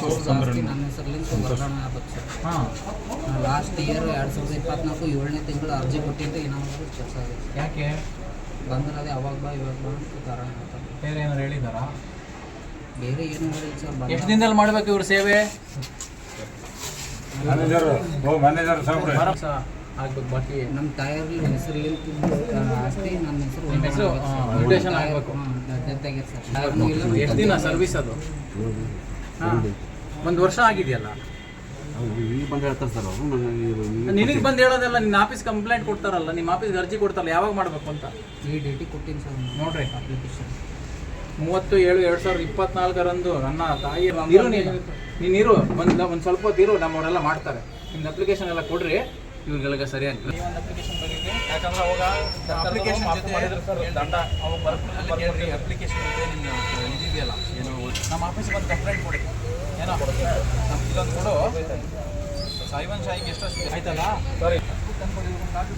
ಜಾಸ್ತಿ ನನ್ನ ಹೆಸರ್ಲಿಂದ ವರ್ಗಾವಣೆ ಆಗ್ಬೇಕು ಸರ್. ಹಾಂ. ಲಾಸ್ಟ್ ಇಯರ್ ಎರಡು ಸಾವಿರದ ಇಪ್ಪತ್ನಾಲ್ಕು ಏಳನೇ ತಿಂಗಳು ಅರ್ಜಿ ಕೊಟ್ಟಿದ್ದು ಏನಾದ್ರು ಕೆಲಸ ಆಗಿದೆ. ಯಾಕೆ? ಬಂದಿರೋದೇ ಅವಾಗ ಬಾ ಇವಾಗ ಬಾ ಅಂತ ಕಾರಣ ಹೇಳ್ತಾರೆ ಬೇರೆ ಏನಾರು ಹೇಳಿದಾರಾ ಬೇರೆ ಏನು ಹೇಳಿಲ್ಲ ಸರ್ ಬಂದ ಎಷ್ಟು ದಿನದಲ್ಲಿ ಮಾಡ್ಬೇಕು ಇವ್ರ ಸೇವೆ? ಮ್ಯಾನೇಜರ್ ಓ ಮ್ಯಾನೇಜರ್ ಆಗ್ಬೇಕು ಬಾಕಿ. ನಮ್ಮ ತಾಯಿಯವ್ರಲ್ಲಿ ಹೆಸರ್ಲಿಂದ ಆಸ್ತಿ ನನ್ನ ಹೆಸರು ನಿಮ್ಮ ಆಗ್ಬೇಕು. Death sir. ಇಲ್ಲ ಎಷ್ಟು ದಿನ ಸರ್ವಿಸ್ ಅದು? ಒಂದು ವರ್ಷ ಆಗಿದೆಯಲ್ಲ? ಈಗ ಬಂದು ಹೇಳ್ತಾರೆ ಸರ್ ಅವರು. ನನಗೆ ನಿನಗೆ ಬಂದು ಹೇಳೋದೆಲ್ಲ ನಿನ್ನ ಆಫೀಸ್ ಕಂಪ್ಲೇಂಟ್ ಕೊಡ್ತಾರಲ್ಲ ನಿಮ್ಮ ಆಫೀಸ್ ಅರ್ಜಿ ಕೊಡ್ತಾರಲ್ಲ ಯಾವಾಗ ಮಾಡಬೇಕು ಅಂತ? ಈ ಡೇಟಿ ಕೊಟ್ಟಿನಿ ಸರ್ ನೋಡ್ರಿ ಅಪ್ಲಿಕೇಶನ್ ಮೂವತ್ತು ಏಳು ಎರಡು ಸಾವಿರದ ಇಪ್ಪತ್ನಾಲ್ಕರಂದು ನನ್ನ ತಾಯಿ ನೀನು. ನೀನು ಇರು. ಒಂದು ಒಂದು ಸ್ವಲ್ಪ ಹೊತ್ತು ಇರು ನಮ್ಮವರೆಲ್ಲ ಮಾಡ್ತಾರೆ. ನಿಮ್ದು ಅಪ್ಲಿಕೇಶನ್ ಎಲ್ಲ ಕೊಡ್ರಿ. ಇವ್ರಿಗೆಲ್ಲ ಸರಿಯಾಗಿ ನೀವು ಒಂದು ಅಪ್ಲಿಕೇಶನ್ ಬರೀರಿ ಯಾಕಂದ್ರೆ ಅವಾಗ ಅಪ್ಲಿಕೇಶನ್ ಜೊತೆ ದಂಡ. ಅವಾಗ ಅಪ್ಲಿಕೇಶನ್ ಜೊತೆ ನಿಮ್ಮ ಇದೆಯಲ್ಲ ಏನು ನಮ್ಮ ಆಫೀಸಿಗೆ ಒಂದು ಕಂಪ್ಲೇಂಟ್ ಕೊಡಿ. ಏನೋ? ನಮ್ಮ ಕೊಡು. ಸಾಯಿವನ್ ಶಾಹಿಗೆ ಎಷ್ಟು ಆಯ್ತಲ್ಲ? ಸರಿ. ಕಾಪಿ ಕೊಡಿ ಕಾಪಿ